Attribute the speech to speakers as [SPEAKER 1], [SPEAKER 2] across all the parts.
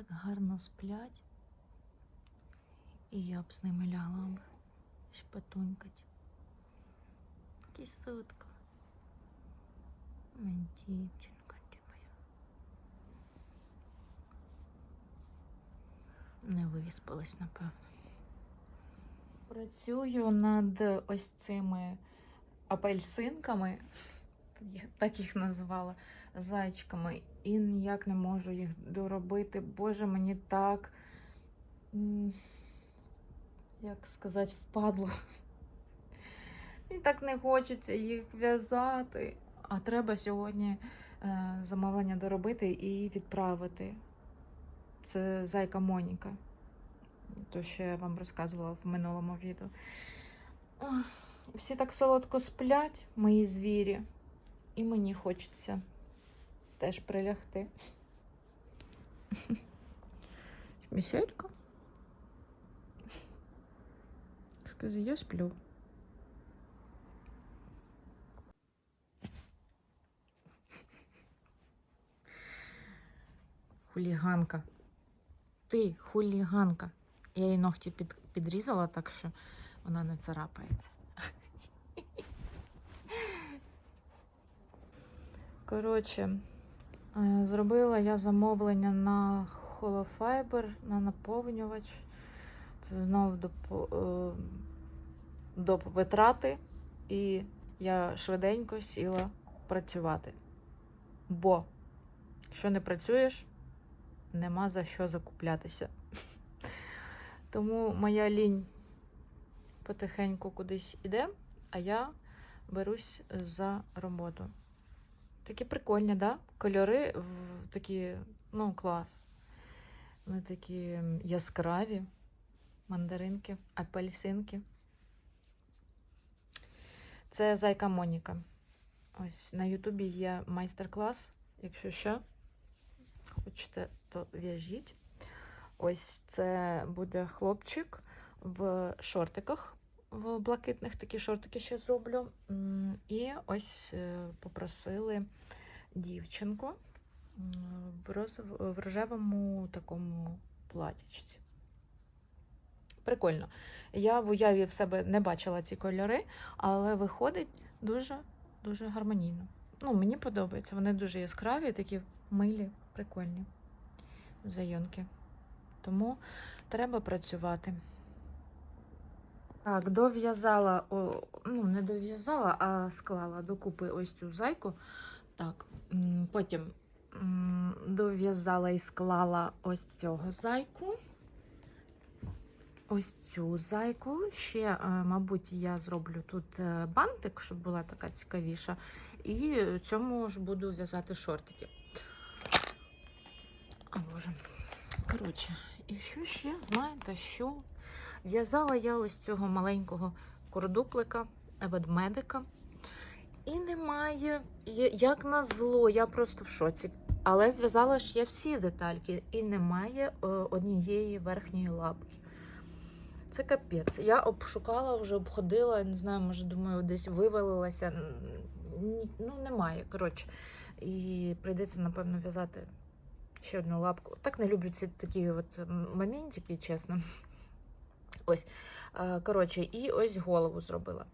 [SPEAKER 1] так гарно сплять. І я б з ними лягла б шпатунькать. Кисутка. Дівчинка ти моя. Не виспалась, напевно. Працюю над ось цими апельсинками, так їх назвала, зайчиками, і ніяк не можу їх доробити. Боже, мені так, як сказати, впадло. Мені так не хочеться їх в'язати. А треба сьогодні е, замовлення доробити і відправити. Це зайка Моніка. То, що я вам розказувала в минулому відео. Всі так солодко сплять, мої звірі, і мені хочеться теж прилягти. Міселька? Скажи, я сплю. Хуліганка. Ти хуліганка. Я їй ногті під, підрізала, так що вона не царапається. Коротше, зробила я замовлення на холофайбер, на наповнювач. Це знов до, е, до витрати, і я швиденько сіла працювати. Бо, якщо не працюєш, нема за що закуплятися. Тому моя лінь потихеньку кудись іде, а я берусь за роботу. Такі прикольні, да? Кольори в- такі, ну, клас. Вони такі яскраві. Мандаринки, апельсинки. Це зайка Моніка. Ось на Ютубі є майстер-клас. Якщо що, хочете, то в'яжіть. Ось це буде хлопчик в шортиках, в блакитних такі шортики ще зроблю. І ось е, попросили дівчинку в, розов- в рожевому такому платічці. Прикольно. Я в уяві в себе не бачила ці кольори, але виходить дуже дуже гармонійно. Ну, мені подобається. Вони дуже яскраві, такі милі, прикольні зайонки. Тому треба працювати. Так, дов'язала, ну, не дов'язала, а склала докупи ось цю зайку. Так, потім дов'язала і склала ось цього зайку. Ось цю зайку. Ще, е, мабуть, я зроблю тут е, бантик, щоб була така цікавіша. І цьому ж буду в'язати шортики. А боже. Коротше, і що ще, знаєте, що? В'язала я ось цього маленького кордуплика, ведмедика. І немає, як на зло, я просто в шоці. Але зв'язала ж я всі детальки, і немає е, однієї верхньої лапки. Це капець. Я обшукала, вже обходила, не знаю, може, думаю, десь вивалилася. Ну, немає. Коротше. І прийдеться, напевно, в'язати ще одну лапку. Так не люблю ці такі от моментики, чесно. Ось. Е, Коротше, і ось голову зробила.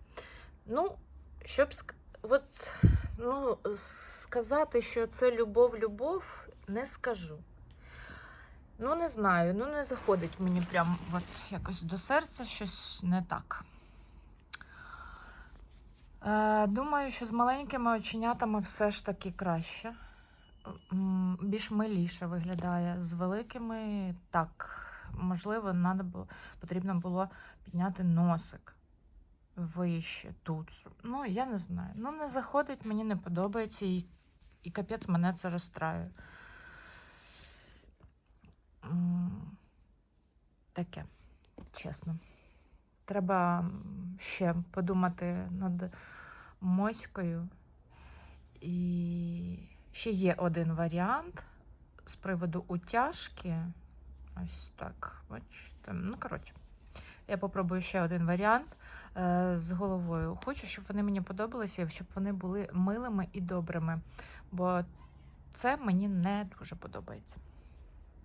[SPEAKER 1] Ну, щоб от, ну, сказати, що це любов-любов, не скажу. Ну, не знаю, ну не заходить мені прям от якось до серця щось не так. Е, думаю, що з маленькими оченятами все ж таки краще. Більш миліше виглядає. З великими так, можливо, надо потрібно було підняти носик вище тут. Ну, я не знаю. Ну, не заходить, мені не подобається, і, і капець мене це розстраює. Таке, чесно. Треба ще подумати над моською. І ще є один варіант з приводу утяжки. Ось так, бачите. Ну, коротше, я попробую ще один варіант е, з головою. Хочу, щоб вони мені подобалися, щоб вони були милими і добрими. Бо це мені не дуже подобається.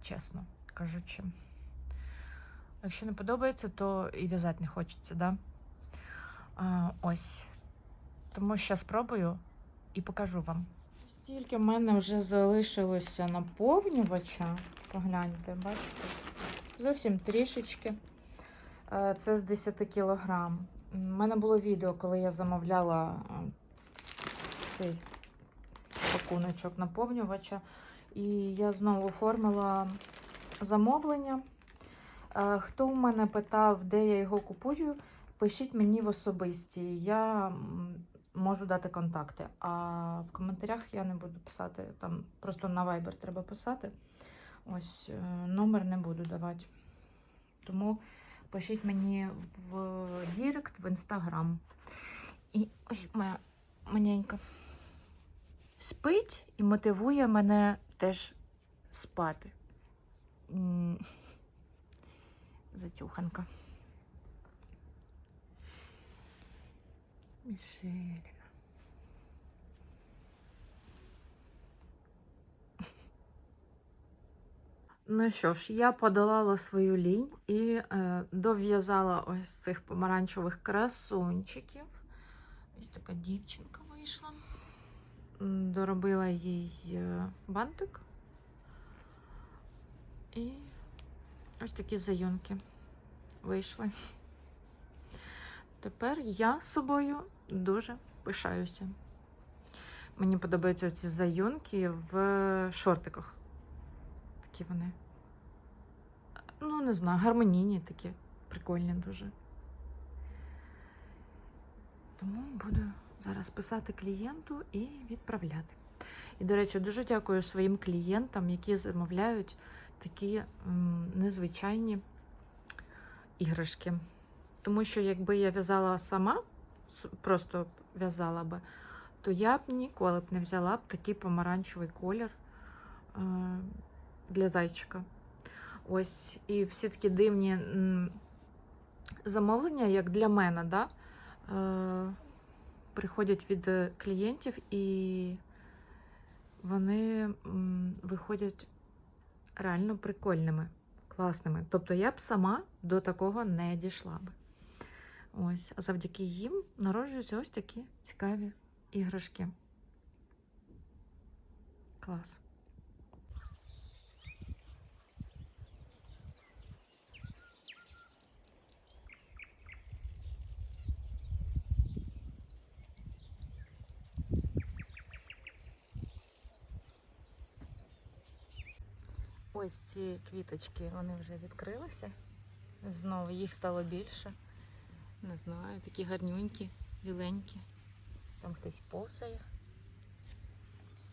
[SPEAKER 1] чесно кажучи. Якщо не подобається, то і в'язати не хочеться, да? А, ось. Тому ще спробую і покажу вам. Стільки в мене вже залишилося наповнювача. Погляньте, бачите? Зовсім трішечки. Е, Це з 10 кілограм. У мене було відео, коли я замовляла е, цей пакуночок наповнювача. І я знову оформила замовлення. Е, Хто в мене питав, де я його купую, пишіть мені в особисті. Я можу дати контакти. А в коментарях я не буду писати. Там просто на Viber треба писати. Ось е, номер не буду давати. Тому пишіть мені в Дірект, в інстаграм. І ось моя маленька спить і мотивує мене теж спати. Затюханка. Мішеліна. Ну що ж, я подолала свою лінь і е, дов'язала ось цих помаранчевих красунчиків. Ось така дівчинка вийшла. Доробила їй е, бантик. І ось такі заюнки вийшли. Тепер я собою дуже пишаюся. Мені подобаються ці заюнки в шортиках. Такі вони. Ну, не знаю, гармонійні такі, прикольні дуже. Тому буду зараз писати клієнту і відправляти. І, до речі, дуже дякую своїм клієнтам, які замовляють такі м, незвичайні іграшки. Тому що якби я в'язала сама, просто в'язала би, то я б ніколи б не взяла б такий помаранчевий колір е, для зайчика. Ось, і всі такі дивні замовлення, як для мене, да, е, приходять від е, клієнтів, і вони виходять реально прикольними, класними. Тобто я б сама до такого не дійшла би. Ось, а завдяки їм народжуються ось такі цікаві іграшки. Клас. Ось ці квіточки, вони вже відкрилися. Знову їх стало більше. Не знаю, такі гарнюнькі, біленькі. Там хтось повзає.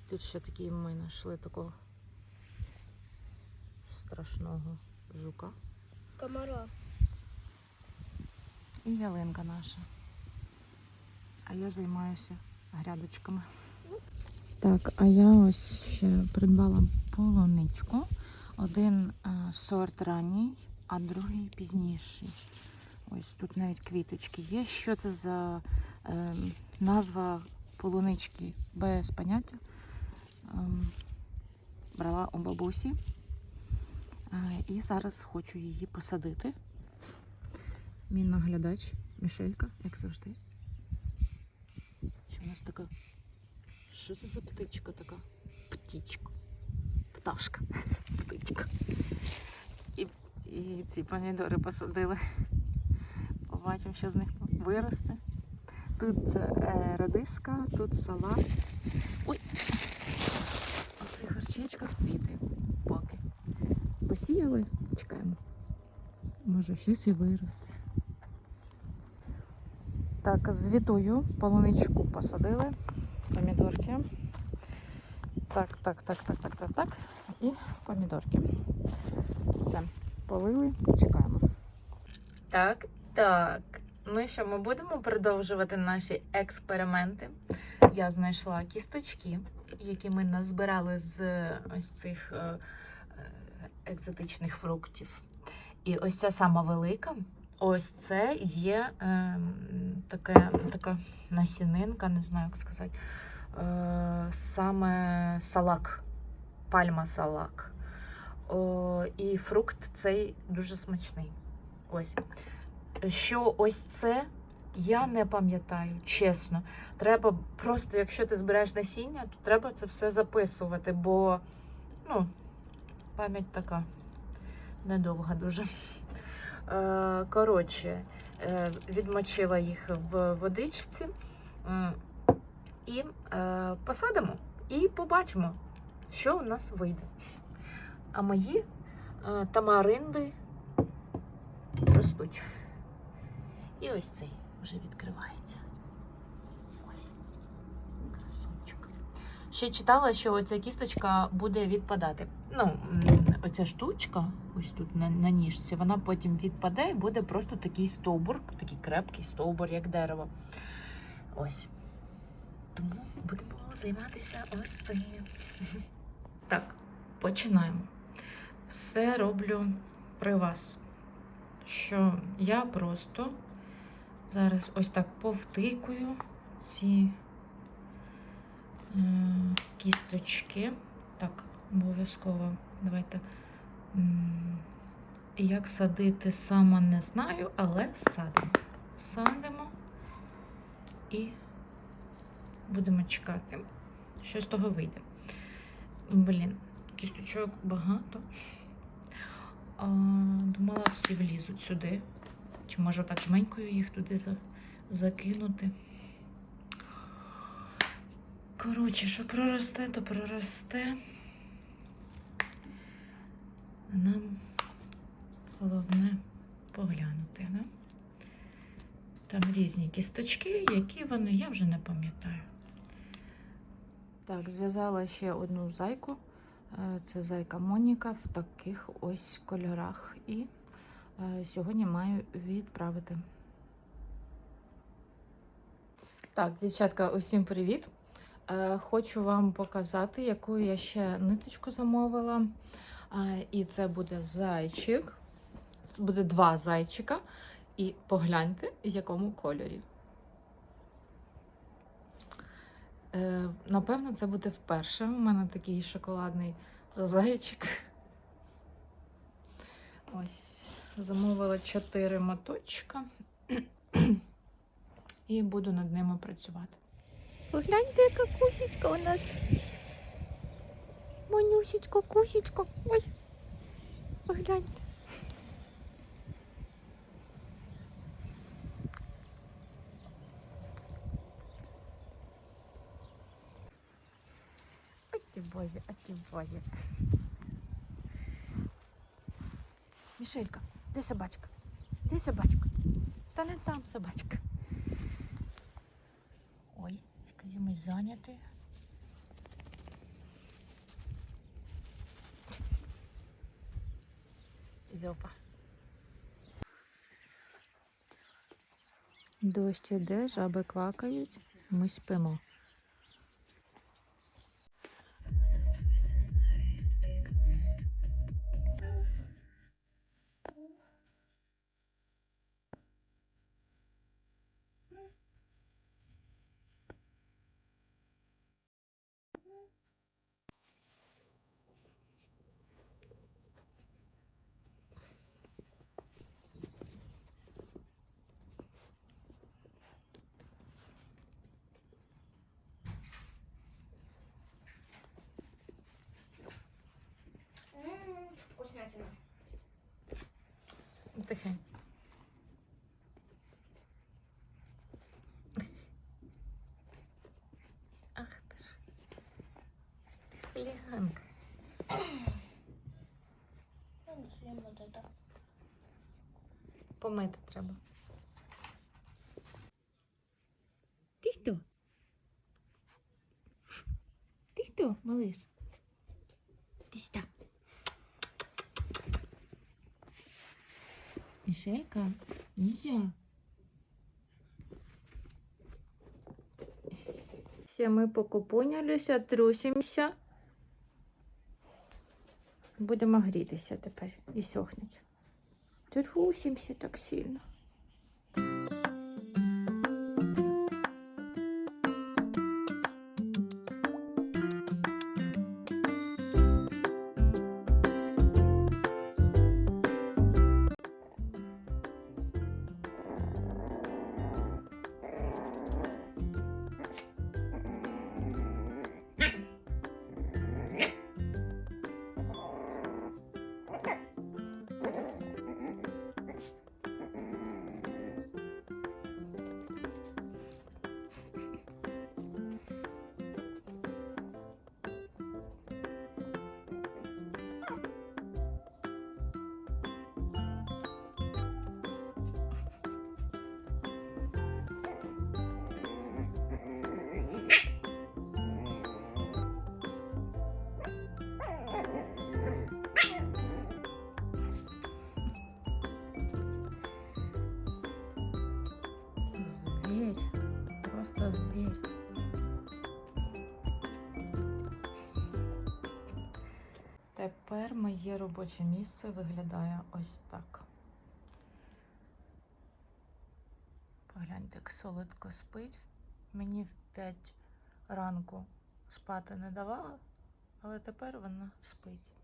[SPEAKER 1] Тут ще такі ми знайшли такого страшного жука.
[SPEAKER 2] Комара.
[SPEAKER 1] І ялинка наша. А я займаюся грядочками. Так, а я ось ще придбала полуничку. Один е, сорт ранній, а другий пізніший. Ось тут навіть квіточки є. Що це за е, назва полунички без поняття? Ем, брала у бабусі. Е, і зараз хочу її посадити. Мій наглядач Мішелька, як завжди. Що у нас така? Що це за птичка така? Птічка. Пташка. Птичка. І, і ці помідори посадили. Побачимо, що з них виросте. Тут е, радиска, тут салат. Ой! А в цих горчичках квіти. Поки. Посіяли, чекаємо. Може, щось і виросте. Так, звітую, полуничку посадили, помідорки. Так, так, так, так, так, так, так. І помідорки. Все, полили, чекаємо. Так, так. Ну що, ми будемо продовжувати наші експерименти. Я знайшла кісточки, які ми назбирали з ось цих е, е, екзотичних фруктів. І ось ця сама велика. Ось це є е, таке, така насінинка, не знаю, як сказати. Е, саме салак, пальма салак. І фрукт цей дуже смачний. Ось. Що ось це, я не пам'ятаю, чесно. Треба просто, якщо ти збираєш насіння, то треба це все записувати, бо ну, пам'ять така недовга дуже. Е, Коротше, е, відмочила їх в водичці і е, посадимо і побачимо, що у нас вийде. А мої е, тамаринди ростуть. І ось цей вже відкривається. Ось. Красунчик. Ще читала, що оця кісточка буде відпадати. Ну, оця штучка, ось тут на, на ніжці, вона потім відпаде і буде просто такий стовбур, такий крепкий стовбур, як дерево. Ось. Тому будемо займатися ось цим. Так, починаємо. Все роблю при вас. Що я просто зараз ось так повтикую ці е, кісточки. Так, обов'язково. Давайте. Як садити саме не знаю, але садимо. Садимо і будемо чекати, що з того вийде. Блін, кісточок багато. А, думала, всі влізуть сюди. Чи може так жменькою їх туди за, закинути. Коротше, що проросте, то проросте. Нам головне поглянути. Да? Там різні кісточки, які вони, я вже не пам'ятаю. Так, зв'язала ще одну зайку. Е, Це зайка Моніка в таких ось кольорах. І е, сьогодні маю відправити. Так, дівчатка, усім привіт! Е, Хочу вам показати, яку я ще ниточку замовила. І це буде зайчик. Буде два зайчика. І погляньте, в якому кольорі. Е, Напевно, це буде вперше. У мене такий шоколадний зайчик. Ось, замовила чотири моточка і буду над ними працювати.
[SPEAKER 2] Погляньте, яка кусечка у нас. Манюсечка, кусечка. Ой. Погляньте.
[SPEAKER 1] Ой, ті бозі, а ті бозі. Мішелька, де собачка? Де собачка? Та не там собачка. Ой, скажімо, зайняти. Зопа. Дощ іде, жаби клакають, ми спимо.
[SPEAKER 2] Вкуснятина.
[SPEAKER 1] Тихень. Ах ти ж. Ти хуліганка. Помити треба.
[SPEAKER 2] Ти хто? Ти хто, малыш? Ти сюда. Мишелька, нельзя.
[SPEAKER 1] Все ми покупонялися, трусимося. Будемо грітися тепер і сохнуть. Трусимося так сильно. Тепер моє робоче місце виглядає ось так. Погляньте, як солодко спить. Мені в 5 ранку спати не давала, але тепер вона спить.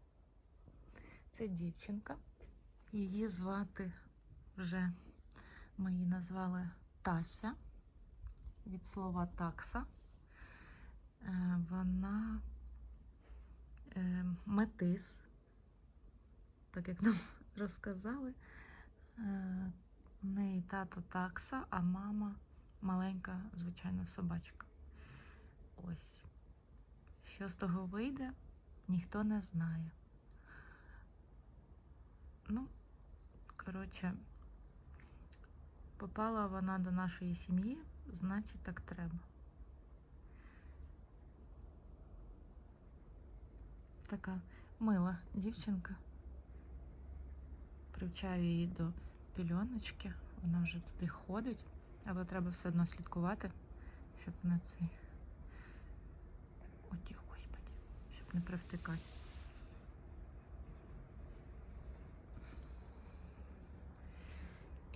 [SPEAKER 1] Це дівчинка. Її звати вже ми її назвали Тася від слова такса. Е, Вона метис, так як нам розказали. Е, В неї тато такса, а мама маленька, звичайна собачка. Ось. Що з того вийде, ніхто не знає. Ну, коротше, попала вона до нашої сім'ї, значить так треба. Така мила дівчинка. Привчаю її до пільоночки. Вона вже туди ходить, але треба все одно слідкувати, щоб не цей. Оті, господі, щоб не привтикати.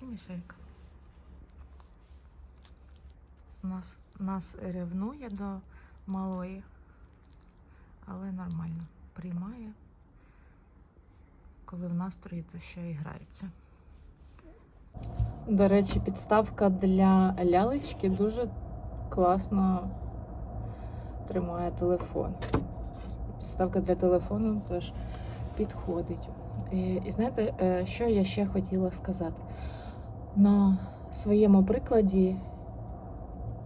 [SPEAKER 1] І Мішелька. Нас, нас ревнує до малої, але нормально приймає. Коли в настрої, то ще і грається. До речі, підставка для лялечки дуже класно тримає телефон. Підставка для телефону теж підходить. І, і знаєте, е, що я ще хотіла сказати? На своєму прикладі,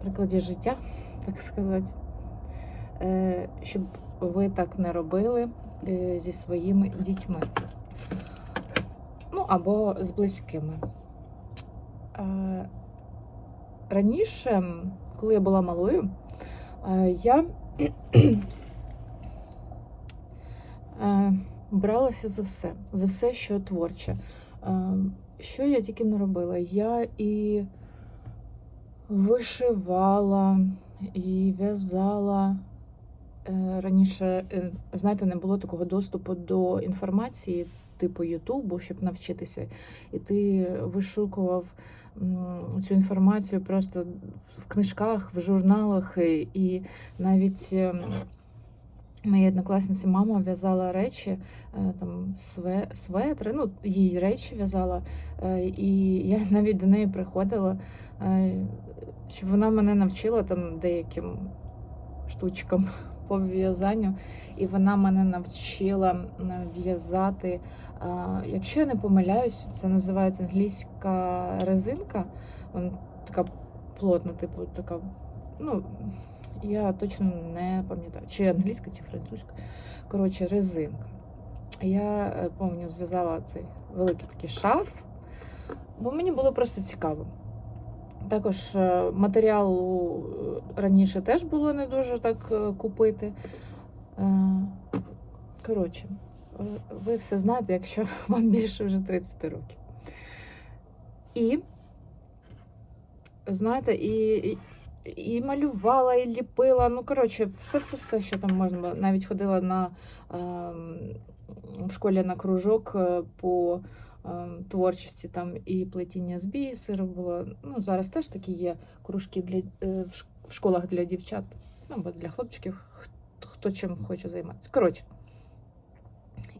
[SPEAKER 1] прикладі життя, так сказати, е, щоб ви так не робили е, зі своїми дітьми. Ну, або з близькими. Е, Раніше, коли я була малою, е, я бралася за все, за все, що творче. Що я тільки не робила? Я і вишивала, і в'язала. Е, Раніше, е, знаєте, не було такого доступу до інформації, типу Ютубу, щоб навчитися. І ти вишукував цю інформацію просто в книжках, в журналах, і, і навіть моя однокласниця мама в'язала речі, е, там све, светри, ну, її речі в'язала. е, І я навіть до неї приходила, е, щоб вона мене навчила там деяким штучкам по в'язанню. І вона мене навчила в'язати. Якщо я не помиляюсь, це називається англійська резинка. Вона така плотна, типу, така. Ну, я точно не пам'ятаю, чи англійська, чи французька. Коротше, резинка. Я е, пам'ятаю, зв'язала цей великий такий шарф, бо мені було просто цікаво. Також е, матеріалу е, раніше теж було не дуже так е, купити. Коротше, ви все знаєте, якщо вам більше вже 30 років. І, знаєте, і, і, малювала, і ліпила. Ну, коротше, все-все-все, що там можна. Навіть ходила на, ем, в школі на кружок по творчості, там і плетіння з бісеру було. Ну, зараз теж такі є кружки для, е, в школах для дівчат, ну, або для хлопчиків, хто, чим хоче займатися. Коротше.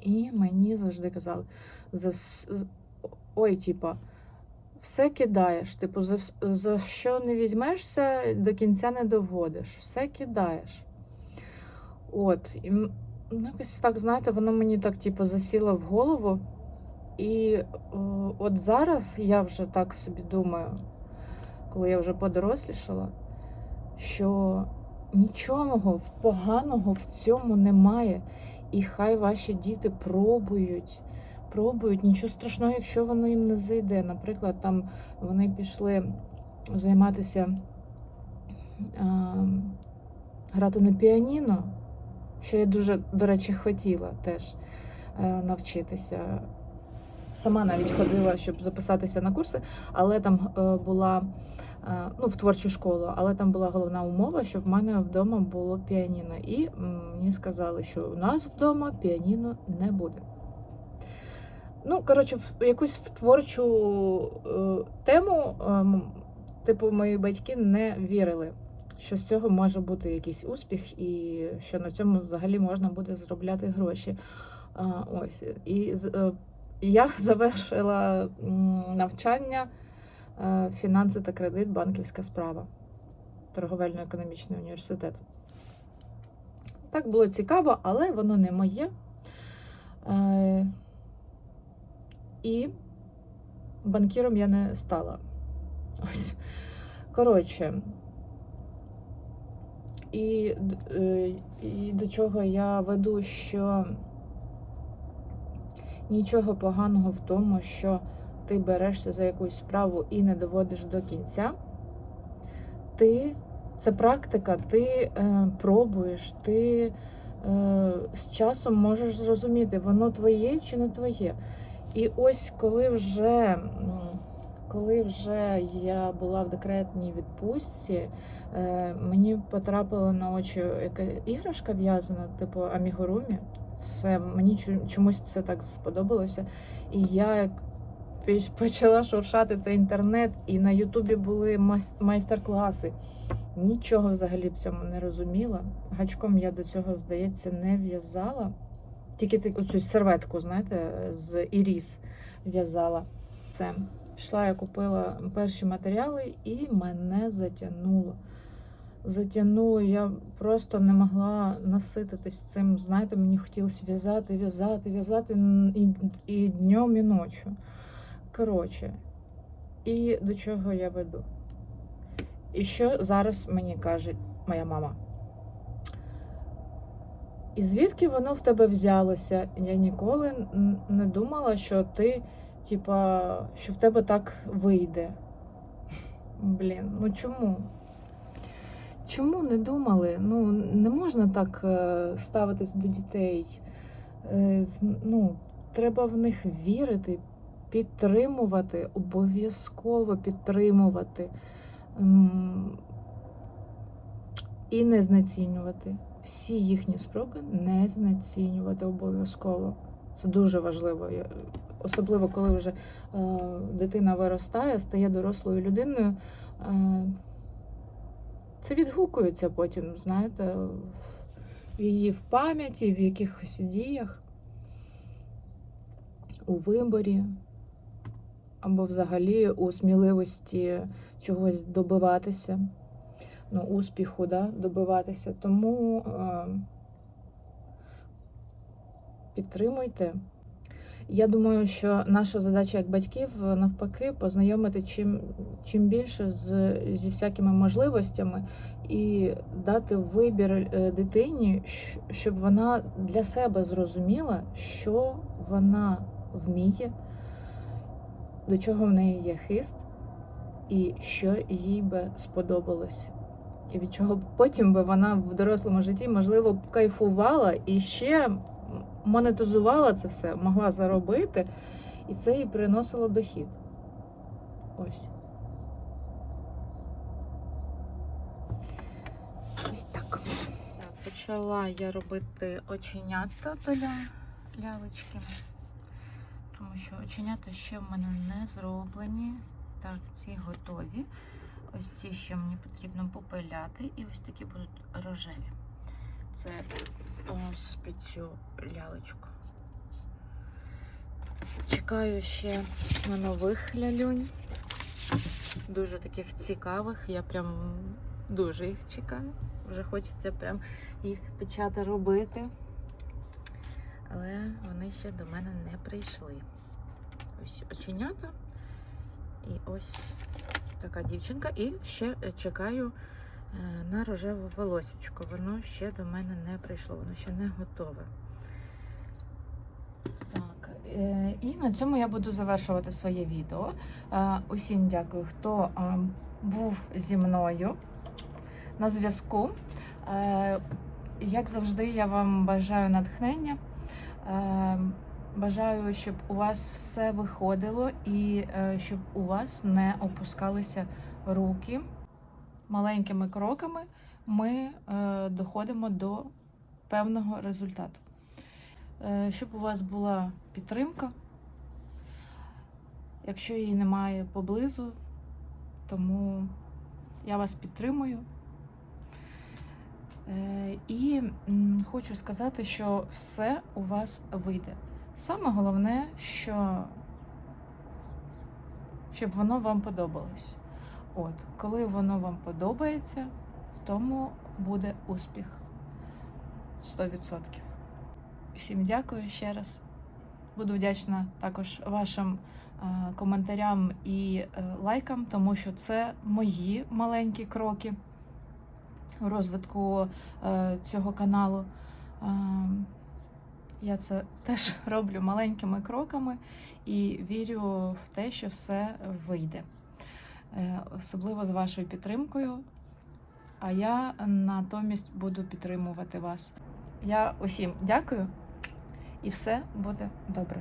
[SPEAKER 1] І мені завжди казали, за ой, типа, все кидаєш, типу, за, за що не візьмешся, до кінця не доводиш, все кидаєш. От, і ну, якось так, знаєте, воно мені так, типу, засіло в голову. І от зараз я вже так собі думаю, коли я вже подорослішала, що нічого поганого в цьому немає. І хай ваші діти пробують, пробують, нічого страшного, якщо воно їм не зайде. Наприклад, там вони пішли займатися а, грати на піаніно, що я дуже, до речі, хотіла теж е, навчитися. Сама навіть ходила, щоб записатися на курси, але там е, була е, ну, в творчу школу, але там була головна умова, щоб в мене вдома було піаніно. І мені сказали, що у нас вдома піаніно не буде. Ну, коротше, в якусь творчу е, тему, ем, типу, мої батьки не вірили, що з цього може бути якийсь успіх, і що на цьому взагалі можна буде заробляти гроші. А, ось. І я завершила навчання е, фінанси та кредит, банківська справа, торговельно-економічний університет. Так було цікаво, але воно не моє. Е, і банкіром я не стала. Ось. Коротше. І, е, і до чого я веду, що нічого поганого в тому, що ти берешся за якусь справу і не доводиш до кінця. Ти це практика, ти е, пробуєш, ти е, з часом можеш зрозуміти, воно твоє чи не твоє. І ось коли вже, коли вже я була в декретній відпустці, е, мені потрапила на очі яка іграшка в'язана, типу амігурумі. Все, мені чомусь це так сподобалося. І я почала шуршати цей інтернет, і на Ютубі були майстер-класи. Нічого взагалі в цьому не розуміла. Гачком я до цього, здається, не в'язала. Тільки оцю серветку, знаєте, з іріс в'язала. Це пішла, я купила перші матеріали і мене затягнуло. Затягнуло, я просто не могла насититись цим. Знаєте, мені хотілося в'язати, в'язати, в'язати і, і днем, і ночі. Коротше, і до чого я веду? І що зараз мені каже моя мама? І звідки воно в тебе взялося? Я ніколи не думала, що ти, типа, що в тебе так вийде. Блін, ну чому? Чому не думали? Ну, не можна так е, ставитись до дітей. Е, Ну, треба в них вірити, підтримувати, обов'язково підтримувати. І не знецінювати. Всі їхні спроби не знецінювати обов'язково. Це дуже важливо. Особливо, коли вже е, дитина виростає, стає дорослою людиною. Це відгукується потім, знаєте, в її в пам'яті, в якихось діях, у виборі, або взагалі у сміливості чогось добиватися, ну, успіху, да, добиватися. Тому е, підтримуйте. Я думаю, що наша задача як батьків е, навпаки познайомити чим, чим більше з, зі всякими можливостями і дати вибір е, дитині, щоб вона для себе зрозуміла, що вона вміє, до чого в неї є хист, і що їй би сподобалось. І від чого потім би вона в дорослому житті, можливо, кайфувала і ще монетизувала це все, могла заробити, і це їй приносило дохід. Ось. Ось так. Почала я робити оченята для лялечки, тому що оченята ще в мене не зроблені. Так, ці готові. Ось ці ще мені потрібно попиляти, і ось такі будуть рожеві. Це ось під цю лялечку. Чекаю ще на нових лялюнь. Дуже таких цікавих. Я прям дуже їх чекаю. Вже хочеться прям їх почати робити. Але вони ще до мене не прийшли. Ось оченята. І ось така дівчинка. І ще чекаю на рожеву волосічко. Воно ще до мене не прийшло, воно ще не готове. Так, е, і на цьому я буду завершувати своє відео. Е, Усім дякую, хто е, був зі мною на зв'язку. Е, Як завжди, я вам бажаю натхнення. Е, Бажаю, щоб у вас все виходило і е, щоб у вас не опускалися руки, маленькими кроками ми е, доходимо до певного результату. Е, щоб у вас була підтримка, якщо її немає поблизу, тому я вас підтримую. Е, І хочу сказати, що все у вас вийде. Саме головне, що щоб воно вам подобалось. От, коли воно вам подобається, в тому буде успіх 100%. Всім дякую ще раз. Буду вдячна також вашим е, коментарям і е, лайкам, тому що це мої маленькі кроки у розвитку е, цього каналу. Я це теж роблю маленькими кроками і вірю в те, що все вийде. Е, Особливо з вашою підтримкою. А я натомість буду підтримувати вас. Я усім дякую, і все буде добре.